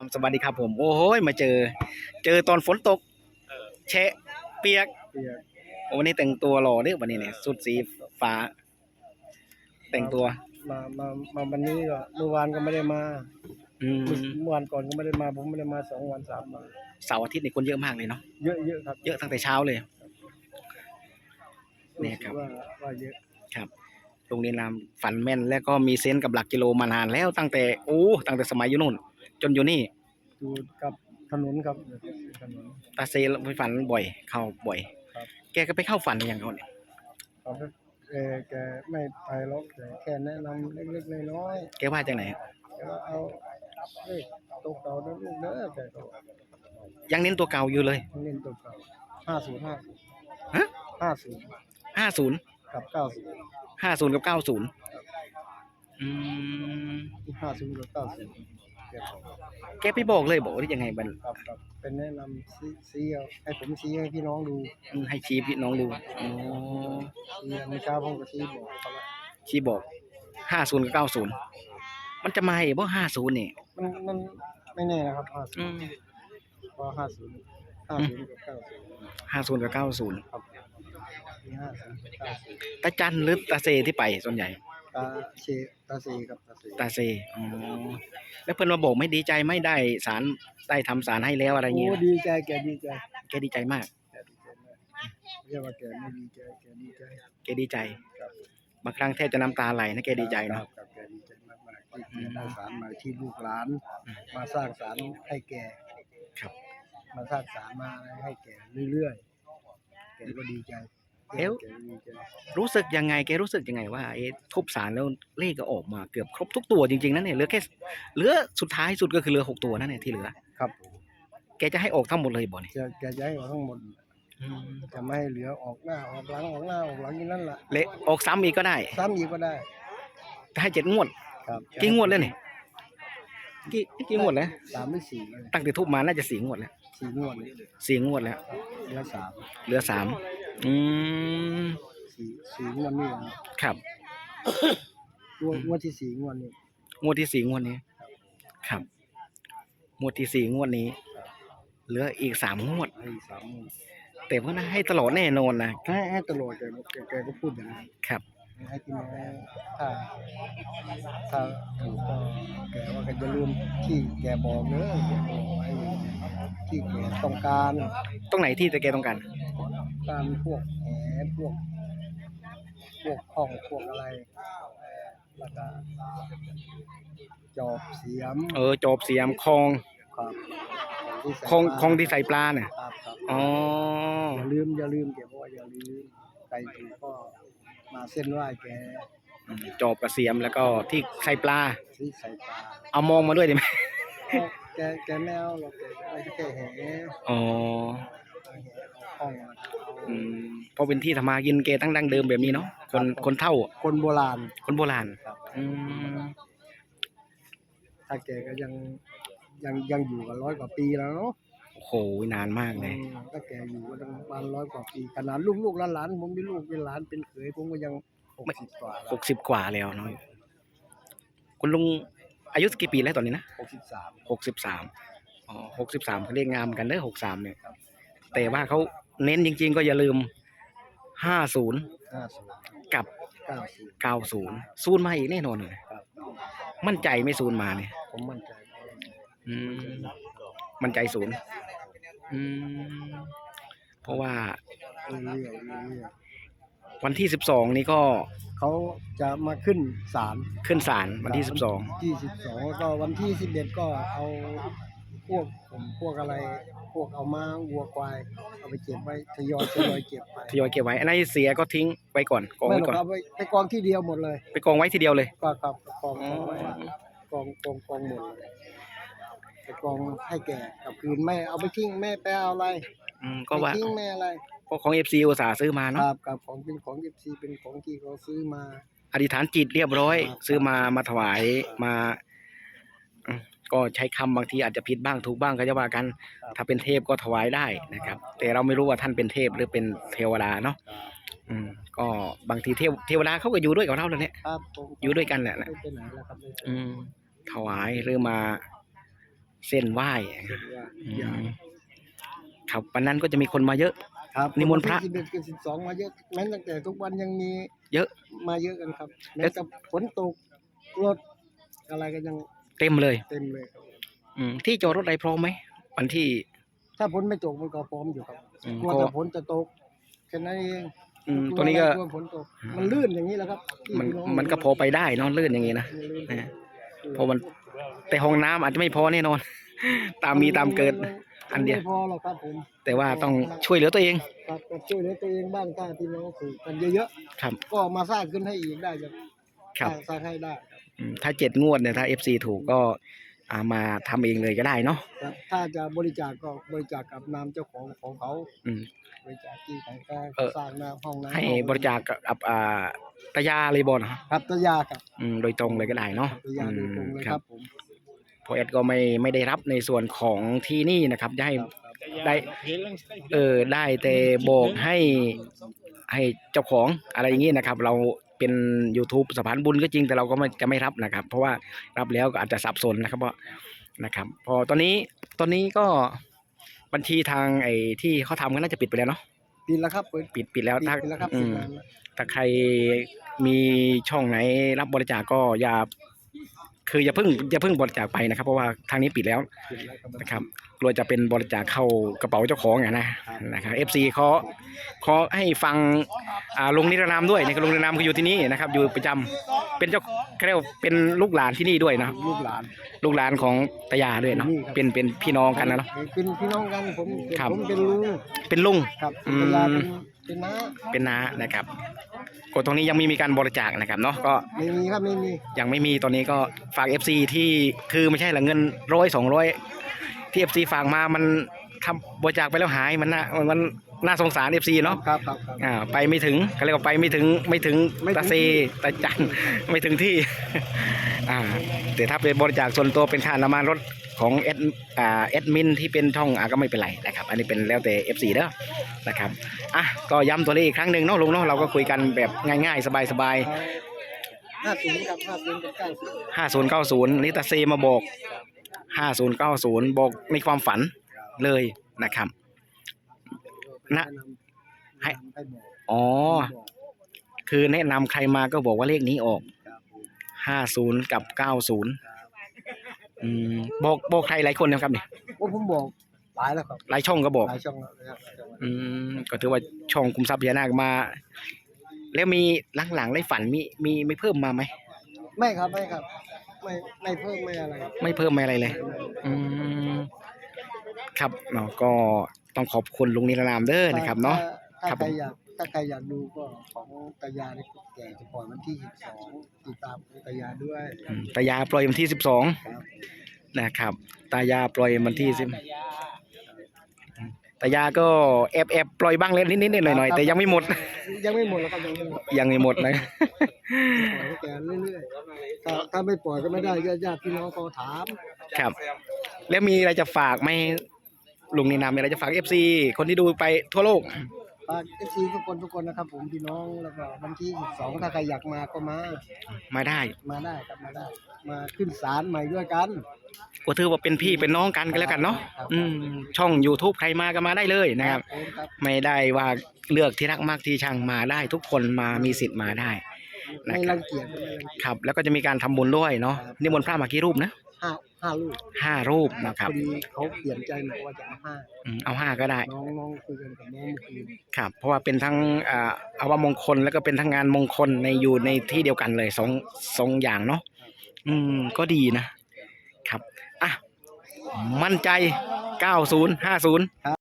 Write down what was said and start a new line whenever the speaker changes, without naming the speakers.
สวัสดีครับผม โอ้โหมาเจอ เจอตอนฝนตกแฉะเปียก
เปียก
โอ้วันนี้แต่งตัวหล่อเนี่ยวันนี้เนี่ยสุดสีฟ้า แต่งตัว
มามามาวันนี้ก็เมื่อวานก็ไม่ได้มา
อืม
เมื่อวานก่อนก็ไม่ได้มา ผมไม่ได้มาสองวันสามวัน
เสาร์อาทิตย์นี่คนเยอะมากเลยเนาะ
เยอะเยอะครับ
เยอะตั้งแต่เช้าเลยเนี่ยครับ
ว่าว่าเยอะ
ครับโรงเรียนรามฝันแม่น แล้วก็มีเซนส์กับหลักกิโลมานานแล้วตั้งแต่โอ้ตั้งแต่สมัยอยู่นู่น จนอยู่นี่
อยู่กับถนนครับถนน
ตาเซไปฝันบ่อย เข้าบ่อย
ครับ
แกก็ไปเข้าฝันอย่างเขาเนี่ย
เขาก็เออแกไม่ไปหรอกแต่แค่แนะนำเล็กๆน้อย
แกว่าจังไหน
ๆแกว่าเอาเลขตัวเก่าเด้อลูกเด้อแกก็
ยังเน้นตัวเก่าอยู่เลย
เล่นตัวเก่าห้าศูนย์ห้า
ฮะ
ห้าศูนย์
ห้าศูนย์
กับเก้าศูนย์
ห้าศูนย์กับเก้าศูนย์อืม
ห้าศูนย์กับเก้าศูนย์ แกบอก
แกไปบอกเลยบอกว่ายังไงบัน
ครับครับเป็นแนะนำซีซีเอาให้ผมซีให้พี่น้องดู
อืมให้ชี้พี่น้องดูอ๋อ
ซีเมื่อเช้าผมก็ซีบอกเขาว่า
ชี้บอกห้าศูนย์กับเก้าศูนย์มันจะมาอีกเพราะห้าศูนย์นี่
มันมันไม่แน่นะครับห้าศู
อื
นย์
ม
เพราะห้าศูนย์ห้าศูนย์กับเก้าศูนย์
ห้าศูนย์กับเก้าศูนย์
ครับมีห้าศูนย์กับเก้าศูนย์
ตาจันหรือตาเซที่ไปส่วนใหญ่
ตาเชตาซีกับตาซี
ตาเซอ๋อแล้วเพิ่นมาบอกไม่ดีใจไม่ได้สารได้ทำสารให้แล้วอะไรเงี้ย
โอ้ดีใจแกดีใจ
แกดีใจมาก
แกดีใจมากเรียกว่าแกไม่ดีใจแกดีใจ
แกดีใจ
ครับ
บางครั้งแทบจะน้ำตาไหลนะแกดีใจเนาะ
ครับแกดีใจมากๆที่แกได้สารมาที่ลูกหลาน มาสร้างสารให้แก
ครับ
มาสร้างสารมาให้แกเรื่อยๆแกก็ดีใจ
แล้ว
แกก็ดีใจ
รู้สึกยังไงแกรู้สึกยังไงว่าเอ๊ะทุบสารแล้วเลขก็ออกมาเกือบครบทุกตัวจริงๆนั่นเนี่ยเหลือแค่เหลือสุดท้ายสุดก็คือเหลือหกตัวนั่นเนี่ยที่เหลือ
ครับ
แกจะให้ออกทั้งหมดเลยบ่เนี่ย
จะแกจะให้เราทั้งหมดจะไม่ให้เหลือออกหน้าออกหลังออกหน้าออกหลังอย่างนั้นแหละ
เละออกซ้ำอีกก็ได้
ซ้ำอีกก็ได้
ให้เจ็ดงวด
ครับ
กี่งวดแล้วเนี่ยกี่กี่งวดแล้ว
สามหรือสี่เลย
ตั้งแต่ทุบมาน่าจะสี่งวดแล้ว
สี่งวดเลย
สี่งวดแล้ว
เหลือสาม
เหลือสาม อืม
สี่สี่งวดนี่เอง
ครับ
งวดงวดที่สี่งวดนี้
งวดที่สี่งวดนี้ ครับ งวดที่สี่งวดนี้ เหลืออีกสามงวด
ให้สามงวด
แต่ว่าน่าให้ตลอดแน่นอนนะ
ให้ให้ตลอดแกแกแกก็พูดอย่างนั้น
ครับ
ให้พี่น้องถ้าถ้าถูกก็แกว่าแกจะลืมที่แกบอกเนอะแกบอกไว้ที่แกต้องการ
ตรงไหนที่แกต้องการ
การพวกแหพวก พวกข้องพวกอะไรแล้วก็จอบเสียม
เออจอบเสียมคลอง
ครับที่ใส่
คลอง
ปลา
คลองที่ใส่ปลาเนี่ย
ครับครับ
อ๋อ
อย่าลืมอย่าลืมแกบอกว่าอย่าลืมใครถูกก็มาเส้นไหว้แก
จอบกับเสียมแล้วก็ที่ใส่ปลา
ที่ใส่ปลา
เอามองมาด้วยได้ไหม
เอาแกแกไม่เอาหรอกแกอะไรแค่แห่
อ๋อ
ห้องมาเอา
อืมเพราะเป็นที่ทำมากินเกตั้งดั้งเดิมแบบนี้เนาะคนคนเท่า
คนโบราณ
คนโบราณ
ครับ
อืม
ถ้าแกก็ยังยังยังอยู่กันร้อยกว่าปีแล้วเนาะ
โอ้โหนานมากเลย
อืมถ้าแกอยู่ก็ต้องประมาณร้อยกว่าปีขนาดลูกๆหลานๆผมมีลูกเป็นหลานเป็นเขยผมก็ยังหกสิบกว่า
หกสิบกว่าแล้วเนาะคุณลุงอายุสักกี่ปีแล้วตอนนี้นะ
หกสิบสาม
หกสิบสามอ๋อหกสิบสามเขาเรียกงามกันเด้อหกสามเนี่ย แต่ว่าเขา เน้นจริง ๆ ก็อย่าลืมห้าศูนย์
ห้าสิบ
กับ
เก้าสิบ
เก้าศูนย์ศูนย์มาอีกแน่นอนเลย
ครับ
มั่นใจไม่ศูนย์มาเนี่ย
ผมมั่นใจ
อืมมั่นใจศูนย์อืมเพราะว่า
เรื่อยๆเรื่อย
วันที่สิบสองนี้ก็
ๆเขาจะมาขึ้นศาล
ขึ้นศาลวันที่สิบสอง
ที่สิบสองแล้วก็วันที่สิบเอ็ดก็เอา พวกผมพวกอะไร พวกเอามาวัวควาย เอาไปเก็บไว้ทยอยทยอยเก็บไป
ทยอยเก็บไว้อันไหนเสียก็ทิ้งไว้ก่อนกอง
ไม่
ไว้
หรอก
ก่อน
ครับไปไปกองที่เดียวหมดเลย
ไปกองไว้ทีเดียวเลย
ก็ครับกอง
อ๋อ
กองไว้กองกองกองหมดเลยไปกองให้แก่กลับคืนไม่เอาไปทิ้งไม่ไปเอาอะไร
อืมก็ว่า
ไม่ทิ้งไม่อะไร
เพราะของเอฟซีอุตสาห์ซื้อมา
ค
เนาะ
รับกับของเป็นของยิปซีเป็นของที่เขาซื้อมา
อธิษฐานจิตเรียบร้อย
ครับ
ซื้อมามาถวายมาอืม ก็ใช้คำบางทีอาจจะผิดบ้างถูกบ้างก็จะว่ากัน ถ้าเป็นเทพก็ถวายได้นะครับ แต่เราไม่รู้ว่าท่านเป็นเทพหรือเป็นเทวดาเนาะอืมก็บางทีเทวเทวดาเขาก็อยู่ด้วยกับเราแล้วเนี่ย
ครับผม
อยู่ด้วยกันแหละนะ
ไม่ไปไหนแล้วครับไม่ไป
อืมถวายหรือมาเส้นไหว้
เส้นว่า
อื
อย่าง
มครับวันนั้นก็จะมีคนมาเยอะ
ครับ
นิมนต์พระ
สิบเอ็ดกับสิบสองมาเยอะแม้ตั้งแต่ทุกวันยังมี
เยอะ
มาเยอะกันครับ
แล้
แม้
ว
แต่ฝนตกรถอะไรก็ยัง
เต็มเลย
เต็มเลยครับ
อืมที่จอดรถอะไรพร้อมไหมวันที่
ถ้าฝนไม่ตกมันก็พร้อมอยู่ครับ
อืม
กลัว
ก็
แต่ฝนจะตกแค่นั้นเอง
อืม
กลั
ตัวนี้ก็
อะไรลัวฝนตกมันลื่นอย่างนี้แหละครับที่
มัน
พี่อง
มันก็พอไปได้เนอะลื่นอย่างงี้นะ
มันลื่น
นะเพราะมันแต่ห้องน้ำอาจจะไม่พอแน่นอน ตามมีตามเกิด อันเดียว
ไม่พอหรอกครับผม
แต่ว่าต้องช่วยเหลือตัวเอง
ครับก็ช่วยเหลือตัวเองบ้างถ้าพี่น้องถูกกันเยอะ
ครับ
ๆก็มาสร้างขึ้นให้อีกได้จะ
ครับ
สร้างสร้างให้ได้
อืม ถ้าเจ็ดงวดเนี่ยถ้าเอฟซีถูกก็อามาทำเองเลยก็ได้เนาะ
ครับถ้าจะบริจาคก็บริจาคกับนามเจ้าของของเขา
อืม
บริจาคที่ของก็
เออ
สร้างน้ำห้องน้ำ
ให้บริจาคกับอ่าตายาเลยบอลนะครับ
ครับตะยาครับ
อืมโดยตรงเลยก็ได้เนาะ
ตะยาโดยตรงเลย
อืม
ครับผม
พอแอดก็ไม่ไม่ได้รับในส่วนของที่นี่นะครับจะให้
ครับครับ
ได้ เออได้แต่บอกให้ให้เจ้าของอะไรอย่างนี้นะครับ เรา เป็น YouTube สะพานบุญก็จริงแต่เราก็ไม่จะไม่รับนะครับ เพราะว่ารับแล้วก็อาจจะสับสนนะครับเพราะนะครับ พอตอนนี้ตอนนี้ก็บัญชีทางไอ้ที่เขาทำก็น่าจะปิดไปแล้วเนาะ
ปิดแล้วครับเปิด
ปิดปิดแล้ว
ปิด
ถ้า
ไปแล้วครับ
อื
ปิด
ม
นานแล้ว
ถ้าใครมีช่องไหนรับบริจาคก็อย่า คืออย่าเพิ่งอย่าเพิ่งบริจาคไปนะครับ เพราะว่าทางนี้ปิดแล้ว
ปิดแล้วครับ
นะครับกลัวจะเป็นบริจาคเข้ากระเป๋าเจ้าของอะนะนะครับ FC เขาเขาให้ฟังอ่าลุงนิรนามด้วยนะครับลุงนิรนามก็อยู่ที่นี่นะครับ อยู่ประจำเป็นเจ้าเขาเรียกว่าเป็นลูกหลานที่นี่ด้วยนะ
ลูกหลาน
ลูกหลานของตายาด้วยเนาะ
นี่ครับ
เป็นเป็นพี่น้องกันนะเนาะ
เป็นพี่น้องกันผม
ครับ
ผมเป็นลุง
เป็นลุง
ครับ
อืม
ตะยาเป็นเป็นน้า
เป็นน้านะครับ กดตรงนี้ยังไม่มีการบริจาคนะครับเนาะก็
ไม่มีครับไม่มี
ยังไม่มีตอนนี้ก็ฝาก FC ที่คือไม่ใช่หละเงินร้อยสองร้อยที่ FC ฝากมามันทำบริจาคไปแล้วหายมันน่ามันน่าสงสาร FC เนาะ
ครับครับครับ
อ่าไปไม่ถึงเขาเรียกว่าไปไม่ถึงไม่ถึง
ไม่ถึง
ตาเซตาจันไม่ถึงที่ อ่าแต่ถ้าเป็นบริจาคส่วนตัวเป็นค่าน้ำมันรถของเอดอ่าเอดมินที่เป็นช่องอ่าก็ไม่เป็นไรนะครับ อันนี้เป็นแล้วแต่ FC เด้อนะครับอะก็ย้ำตัวเลขอีกครั้งหนึ่งเนาะลุงเนาะเราก็คุยกันแบบง่ายๆ สบายๆ
ห้าศูนย์ครับห้าศูนย์กับเก้าศูนย์
ห้าศูนย์เก้าศูนย์นี่ตาเซมาบอกห้าศูนย์เก้าศูนย์บอกในความฝันเลยนะครับ นะ ให้
ให้บอก
อ๋อ
บอก
คือแนะนำใครมาก็บอกว่าเลขนี้ออก ห้าศูนย์กับเก้าศูนย์อืมบอกบอกใครหลายคนนะครับเนี่ย
โอ้ผมบอกหลายแล้วครับ
หลายช่องก็บอก
หลายช่องแล้วนะครับหลายช่องแล้ว
อืมก็ถือว่าช่องคุมทรัพย์พญานาคมา แล้วมีหลังๆได้ฝันมีมีไม่เพิ่มมาไหม
ไม่ครับไม่ครับ ไม่ไม่เพิ่มไม่อะไร
ไม่เพิ่มไม่อะไรเลย อืมครับเนาะก็ต้องขอบคุณลุงนิรนามเด้อนะครับเนาะ
ถ้า
ครับ
ใครอยาก ถ้าใครอยากดูก็ของตายาในกุแก่จะปล่อยวันที่สิบสองติดตามของตายาด้วย
อืมตายาปล่อยวันที่สิบสอง
ครับ
นะครับ ตายาปล่อยวันที่สิบตายาก็แอบแอบปล่อยบ้างเล็กนิดๆหน่อยๆแต่ยังไม่หมด
ยังไม่หมดแล้วครับยังไม่หมด
ยังไม่หมดนะ
ปล่อยให้แกเรื่อยๆถ้าถ้าไม่ปล่อยก็ไม่ได้ญาติพี่น้องก็ถาม
ครับ แล้วมีอะไรจะฝากไหมลุงนิรนามมีอะไรจะฝากเอฟซีคนที่ดูไปทั่วโลก
ฝากเอฟซีทุกคนทุกคนนะครับ ผมพี่น้องแล้วก็วันที่สิบสองถ้าใครอยากมาก็มา
มาได้
มาได้ครับมาได้ มาขึ้นศาลใหม่ด้วยกัน
ก็ถือว่าเป็นพี่เป็นน้องกันกันแล้วกันเนาะ
ครับ
อืมช่อง YouTube ใครมาก็มาได้เลยนะครับ
ผมครับ
ไม่ได้ว่าเลือกที่รักมากที่ชังมาได้ทุกคนมามีสิทธิ์มาได้นะ
ไม่
ครับ
รังเกียจไม่รังเกียจ
ครับ แล้วก็จะมีการทำบุญด้วยเนาะนิมนต์พระมากี่รูปนะ
ห้า ห้าลูก
ห้ารูปนะค
พ
รับ
อดีเขาเปลี่ยนใจบอกว่าจะเอาห้า
อืมเอาห้าก็ได้
น้องน้องคุยกันกับน้องเมื่อคืน
ครับ เพราะว่าเป็นทั้งอ่าอาวมงคลแล้วก็เป็นทั้งงานมงคลในอยู่ในที่เดียวกันเลยสองสองอย่างเนาะอืมก็ดีนะครับ อะ มั่นใจ 90 50